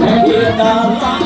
เทดารา